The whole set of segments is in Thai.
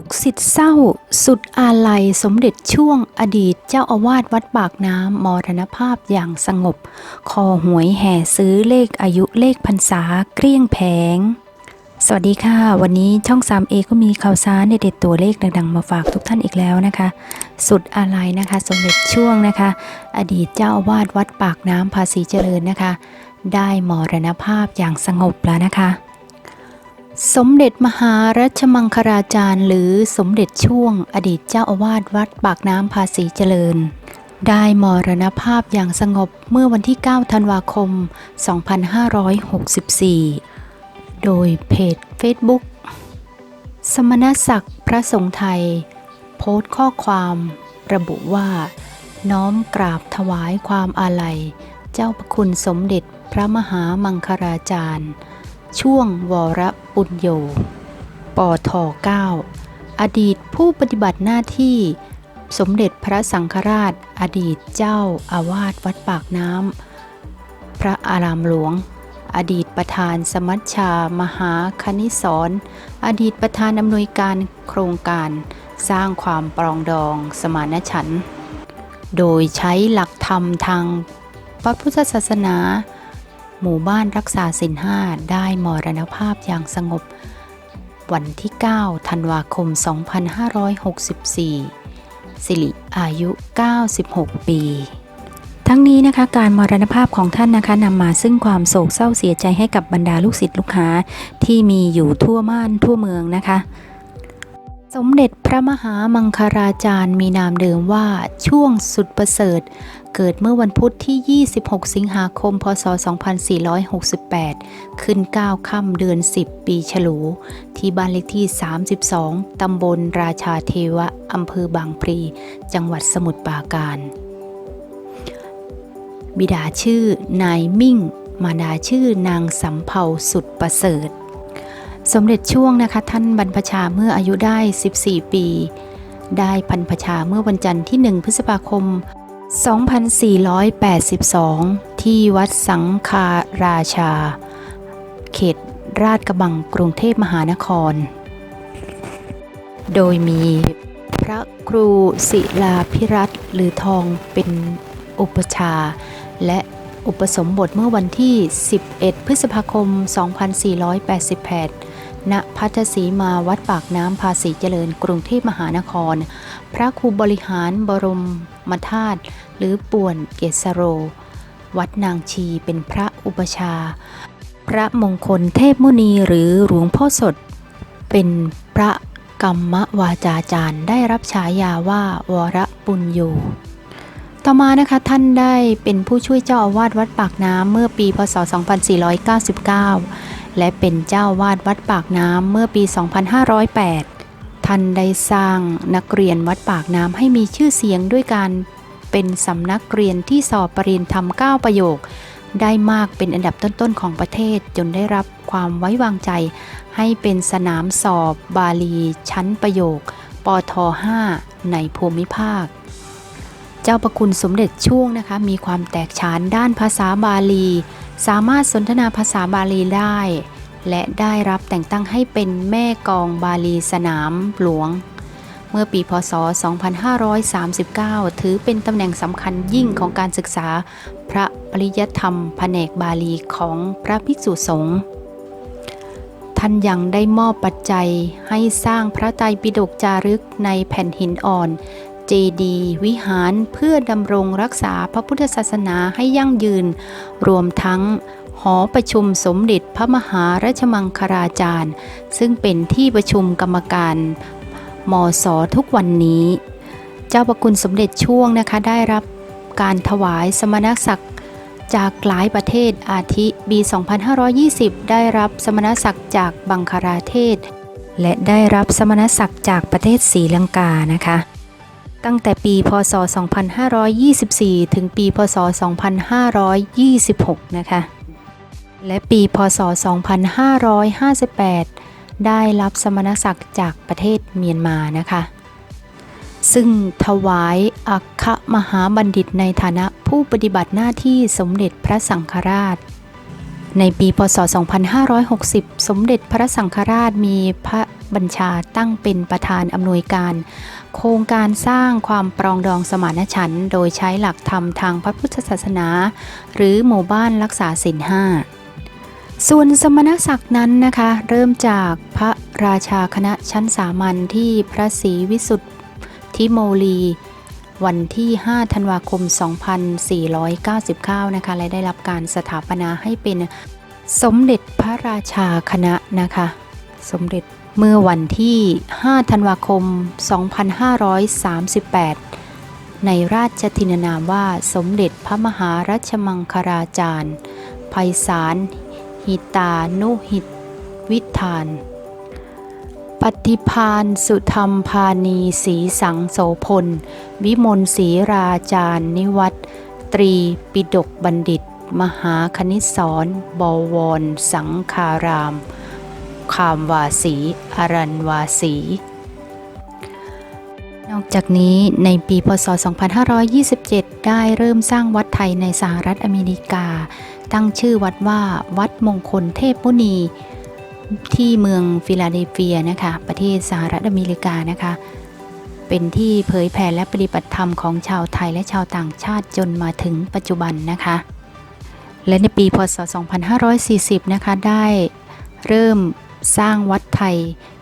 ลูกศิษย์เศร้า สุดอาลัยสมเด็จช่วงอดีตเจ้าอาวาสวัดปากน้ำมรณภาพอย่างสงบ คอหวยแห่ซื้อเลขอายุเลขพรรษาเกลี้ยงแผง สวัสดีค่ะ วันนี้ช่อง 3A ก็มีข่าวสารเด็ดตัวเลขดังๆ มาฝากทุกท่านอีกแล้วนะคะ สุดอาลัยนะคะ สมเด็จช่วงนะคะ อดีตเจ้าอาวาสวัดปากน้ำภาษีเจริญนะคะ ได้มรณภาพอย่างสงบแล้วนะคะ สมเด็จมหารัชมังคลาจารย์ หรือสมเด็จช่วงอดีตเจ้าอาวาสวัดปากน้ำภาษีเจริญ ได้มรณภาพอย่างสงบเมื่อวันที่ 9 ธันวาคม 2564 โดยเพจ Facebook สมณศักดิ์พระสงฆ์ไทย โพสต์ข้อความระบุว่า น้อมกราบถวายความอาลัย เจ้าพระคุณสมเด็จพระมหามังคลาจารย์ ช่วงวร ปุญโย ปท9อดีตผู้ปฏิบัติหน้าที่ สมเด็จพระสังฆราช อดีตเจ้าอาวาสวัดปากน้ำ พระอารามหลวง อดีตประธานสมัชชามหาคณิสรอดีตประธานอำนวยการโครงการสร้างความปรองดองสมานฉันท์โดยใช้หลักธรรมทางพระพุทธศาสนา หมู่บ้านรักษาศีลห้าได้มรณภาพอย่างสงบ วันที่ 9 ธันวาคม 2564 สิริอายุ 96 ปี ทั้งนี้นะคะการมรณภาพของท่านนะคะนำมาซึ่งความโศกเศร้าเสียใจให้กับบรรดาลูกศิษย์ลูกหาที่มีอยู่ทั่วม่านทั่วเมืองนะคะ สมเด็จพระมหามังคลาจารย์มีนามเดิมว่าช่วงสุดประเสริฐ เกิดเมื่อวันพุธที่ 26 สิงหาคม พศ 2468 ขึ้น 9 ค่ำเดือน 10 ปีฉลู ที่บ้านเลขที่ 32 ตำบลราชาเทวะ อำเภอบางพลี จังหวัดสมุทรปราการ บิดาชื่อนายมิ่ง มารดาชื่อนางสำเภาสุดประเสริฐ สมเด็จช่วงนะคะท่านบรรพชาเมื่ออายุได้ 14 ปี ได้พันพชาเมื่อวันจันทร์ที่ 1 พฤษภาคม 2482 ที่วัดสังคาราชา เขตราชกระบังกรุงเทพมหานคร โดยมีพระครูศิลาพิรัตหรือทองเป็นอุปชา และอุปสมบทเมื่อวันที่ 11 พฤษภาคม 2488 ณพัทสีมาวัดปากน้ำภาษีเจริญกรุงเทพมหานคร พระครูบริหารบรมมธาตุหรือป่วนเกษโร วัดนางชีเป็นพระอุปชา พระมงคลเทพมุนีหรือหลวงพ่อสด เป็นพระกรรมวาจาจารย์ได้รับฉายาว่าวรปุญโยต่อมานะคะท่านได้เป็นผู้ช่วยเจ้าอาวาสวัดปากน้ำเมื่อปีพศ 2499 และเป็นเจ้าวาสวัดปากน้ำเมื่อปี 2508 ท่านได้สร้างนักเรียนวัดปากน้ำให้มีชื่อเสียงด้วยการเป็นสำนักเรียนที่สอบปรริญญาธรรม 9 ประโยค ได้มากเป็นอันดับต้นๆของประเทศจนได้รับความไว้วางใจ ให้เป็นสนามสอบบาลี ชั้นประโยค ปท 5 ในภูมิภาค เจ้าประคุณสมเด็จช่วงนะคะมีความแตกฉานด้านภาษาบาลี สามารถสนทนาภาษาบาลีได้ และได้รับแต่งตั้งให้เป็นแม่กองบาลีสนามหลวง เมื่อปีพศ 2539 ถือเป็นตำแหน่งสำคัญยิ่งของการศึกษาพระปริยธรรมแผนกบาลีของพระภิกษุสงฆ์ท่านยังได้มอบปัจจัยให้สร้างพระไตรปิฎกจารึกในแผ่นหินอ่อน เจดีย์วิหารเพื่อดำรงรักษาพระพุทธศาสนาให้ยั่งยืน รวมทั้งหอประชุมสมเด็จพระมหาราชมังคลาจารย์ ซึ่งเป็นที่ประชุมกรรมการมสทุกวันนี้ เจ้าประคุณสมเด็จช่วงนะคะได้รับการถวายสมณศักดิ์จากหลายประเทศอาทิปี 2520 ได้รับสมณศักดิ์จากบังคลาเทศ และได้รับสมณศักดิ์จากประเทศศรีลังกานะคะ ตั้งแต่ปีพศ 2524 ถึงปีพศ 2526 นะคะ และปีพศ 2558 ได้รับสมณศักดิ์จากประเทศเมียนมานะคะ ซึ่งถวายอัคคมหาบัณฑิตในฐานะผู้ปฏิบัติหน้าที่สมเด็จพระสังฆราช ในปีพศ 2560 สมเด็จพระสังฆราชมีพระ บัญชาตั้งเป็นประธานอำนวยการ โครงการสร้างความปรองดองสมานฉันท์โดยใช้หลักธรรมทางพระพุทธศาสนา หรือหมู่บ้านรักษาศีลห้าส่วนสมณศักดิ์นั้นนะคะ เริ่มจากพระราชาคณะชั้นสามัญที่พระศรีวิสุทธิโมลี วันที่ 5 ธันวาคม 2499 นะคะ และได้รับการสถาปนาให้เป็นสมเด็จพระราชาคณะนะคะ สมเด็จ เมื่อวันที่ 5 ธันวาคม 2538 ในราชทินนามว่าสมเด็จพระมหารัชมังคลาจารย์ไพศาล หิตานุหิตวิธาน ปฏิพานสุธรรมพานีสีสังโสพล วิมลศรีราจารนิวัตตรีปิดกบัณฑิต มหาคณิตศรบวร สังคาราม คามวาสี อรันวาสี นอกจากนี้ในปีพศ 2527 ได้เริ่มสร้างวัดไทยในสหรัฐอเมริกา ตั้งชื่อวัดว่าวัดมงคลเทพมุนีที่เมืองฟิลาเดลเฟียนะคะ ประเทศสหรัฐอเมริกานะคะ เป็นที่เผยแผ่และปฏิบัติธรรมของชาวไทยและชาวต่างชาติจนมาถึงปัจจุบันนะคะ และในปีพศ 2540 นะคะ ได้เริ่ม สร้างวัดไทย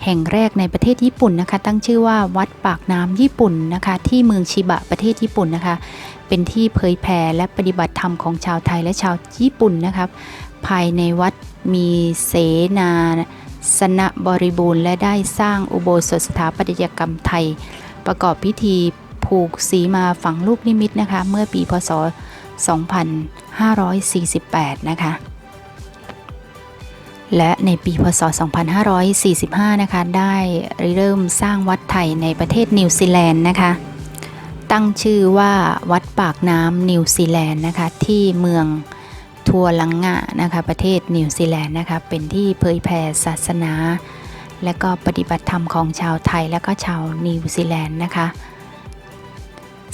แห่งแรกในประเทศญี่ปุ่นนะคะ ตั้งชื่อว่าวัดปากน้ำญี่ปุ่นนะคะ ที่เมืองชิบะประเทศญี่ปุ่นนะคะ เป็นที่เผยแผ่และปฏิบัติธรรมของชาวไทยและชาวญี่ปุ่นนะคะภายในวัดมีเสนาสนะบริบูรณ์และได้สร้างอุโบสถสถาปัตยกรรมไทย ประกอบพิธีผูกสีมาฝังลูกนิมิตนะคะ เมื่อปีพศ 2548 นะคะ และในปีพศ 2545 นะคะ ได้เริ่มสร้างวัดไทยในประเทศนิวซีแลนด์นะคะ ตั้งชื่อว่าวัดปากน้ำนิวซีแลนด์นะคะ ที่เมืองทัวลังงะนะคะ ประเทศนิวซีแลนด์นะคะ เป็นที่เผยแผ่ศาสนา และก็ปฏิบัติธรรมของชาวไทยและก็ชาวนิวซีแลนด์นะคะ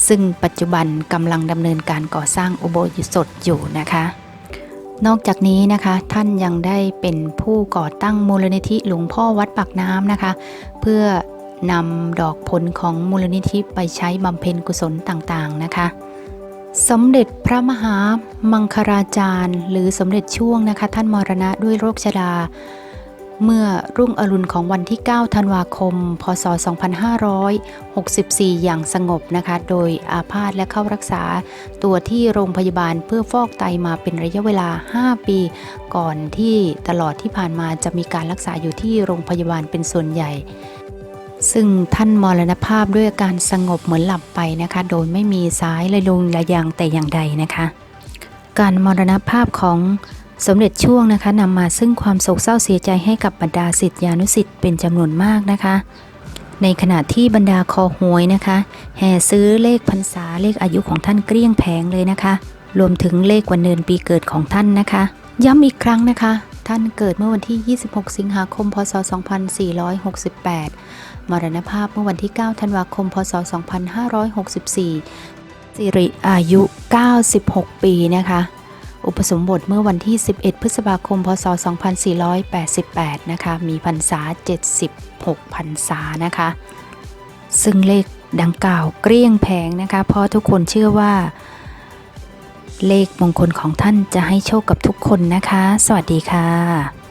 ซึ่งปัจจุบันกำลังดำเนินการก่อสร้างอุโบสถอยู่นะคะ นอกจากนี้นะคะท่านยังได้เป็นผู้ก่อตั้งมูลนิธิหลวงพ่อวัดปากน้ำนะคะ เพื่อนำดอกผลของมูลนิธิไปใช้บำเพ็ญกุศลต่างๆนะคะสมเด็จพระมหามังคราจารย์ หรือสมเด็จช่วงนะคะ ท่านมรณะด้วยโรคชรา เมื่อรุ่งอรุณของวันที่ 9 ธันวาคม พศ 2564 อย่างสงบนะคะ โดยอาพาธและเข้ารักษาตัวที่โรงพยาบาลเพื่อฟอกไตมาเป็นระยะเวลา 5 ปี ก่อนที่ตลอดที่ผ่านมาจะมีการรักษาอยู่ที่โรงพยาบาลเป็นส่วนใหญ่ ซึ่งท่านมรณภาพด้วยอาการสงบเหมือนหลับไปนะคะ โดยไม่มีสายระลงระยางแต่อย่างใดนะคะ การมรณภาพของ สมเด็จช่วงนะคะนำมาซึ่งความโศกเศร้าเสียใจให้กับบรรดาศิษยานุศิษย์เป็นจำนวนมากนะคะ ในขณะที่บรรดาคอหวยนะคะ แห่ซื้อเลขพรรษาเลขอายุของท่านเกลี้ยงแผงเลยนะคะ รวมถึงเลขวันเดือนปีเกิดของท่านนะคะ ย้ำอีกครั้งนะคะ ท่านเกิดเมื่อวันที่ 26 สิงหาคม พศ 2468 มรณภาพเมื่อวันที่ 9 ธันวาคม พศ 2564 สิริอายุ 96 ปีนะคะ อุปสมบทเมื่อวันที่ 11 พฤษภาคม พศ 2488 นะคะ มีพรรษา 76 พรรษานะคะ ซึ่งเลขดังกล่าวเกลี้ยงแผงนะคะ เพราะทุกคนเชื่อว่า เลขมงคลของท่านจะให้โชคกับทุกคนนะคะ สวัสดีค่ะ